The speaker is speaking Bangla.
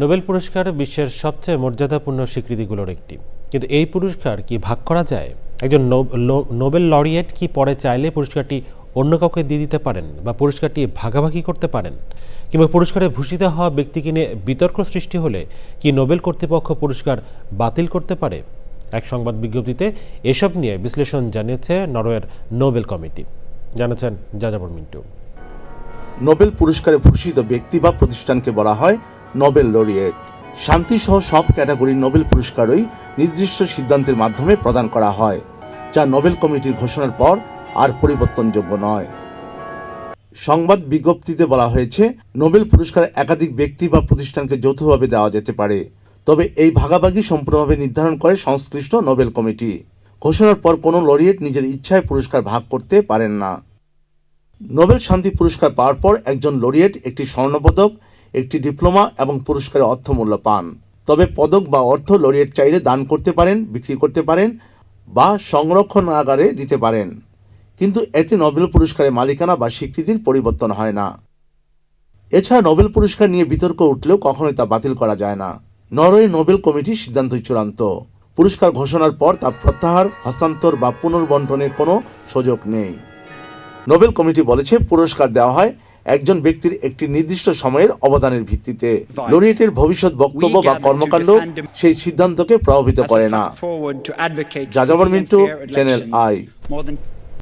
নোবেল পুরস্কার বিশ্বের সবচেয়ে মর্যাদাপূর্ণ স্বীকৃতিগুলোর একটি। কিন্তু এই পুরস্কার কি ভাগ করা যায়? একজন নোবেল লরিয়েট কি পরে চাইলে পুরস্কারটি অন্য কাউকে দিয়ে দিতে পারেন বা পুরস্কারটি ভাগাভাগি করতে পারেন? কিংবা পুরস্কারে ভূষিত হওয়া ব্যক্তিকে নিয়ে বিতর্ক সৃষ্টি হলে কি নোবেল কর্তৃপক্ষ পুরস্কার বাতিল করতে পারে? এক সংবাদ বিজ্ঞপ্তিতে এসব নিয়ে বিশ্লেষণ জানিয়েছে নরওয়ের নোবেল কমিটি। জানাচ্ছেন যাযাবর মিন্টু। নোবেল পুরস্কারে ভূষিত ব্যক্তি বা প্রতিষ্ঠানকে বলা হয় নোবেল লরিয়েট। শান্তিসহ সব ক্যাটাগরির নোবেল পুরস্কারই নির্দিষ্ট সিদ্ধান্তের মাধ্যমে প্রদান করা হয়, যা নোবেল কমিটির ঘোষণার পর আর পরিবর্তনযোগ্য নয়। সংবাদ বিজ্ঞপ্তিতে বলা হয়েছে, নোবেল পুরস্কার একাধিক ব্যক্তি বা প্রতিষ্ঠানকে যৌথভাবে দেওয়া যেতে পারে, তবে এই ভাগাভাগি সম্পূর্ণভাবে নির্ধারণ করে সংশ্লিষ্ট নোবেল কমিটি। ঘোষণার পর কোনো লরিয়েট নিজের ইচ্ছায় পুরস্কার ভাগ করতে পারেন না। নোবেল শান্তি পুরস্কার পাওয়ার পর একজন লরিয়েট একটি স্বর্ণপদক একটি ডিপ্লোমা এবং পুরস্কারের অর্থমূল্য পান। তবে পদক বা অর্থ লরিয়েট চাইলে দান করতে পারেন, বিক্রি করতে পারেন বা সংরক্ষণ সংরক্ষণাগারে দিতে পারেন। কিন্তু এতে নোবেল পুরস্কারের মালিকানা বা স্বীকৃতির পরিবর্তন হয় না। এছাড়া নোবেল পুরস্কার নিয়ে বিতর্ক উঠলেও কখনোই তা বাতিল করা যায় না। নরওয়ে নোবেল কমিটির সিদ্ধান্তই চূড়ান্ত। পুরস্কার ঘোষণার পর তা প্রত্যাহার, হস্তান্তর বা পুনর্বন্টনের কোনো সুযোগ নেই। নোবেল কমিটি বলেছে, পুরস্কার দেওয়া হয় একজন ব্যক্তির একটি নির্দিষ্ট সময়ের অবদানের ভিত্তিতে। লরিয়েটের ভবিষ্যৎ বক্তব্য বা কর্মকাণ্ড সেই সিদ্ধান্তকে প্রভাবিত করে না। যাযাবর মিন্টু, চ্যানেল আই।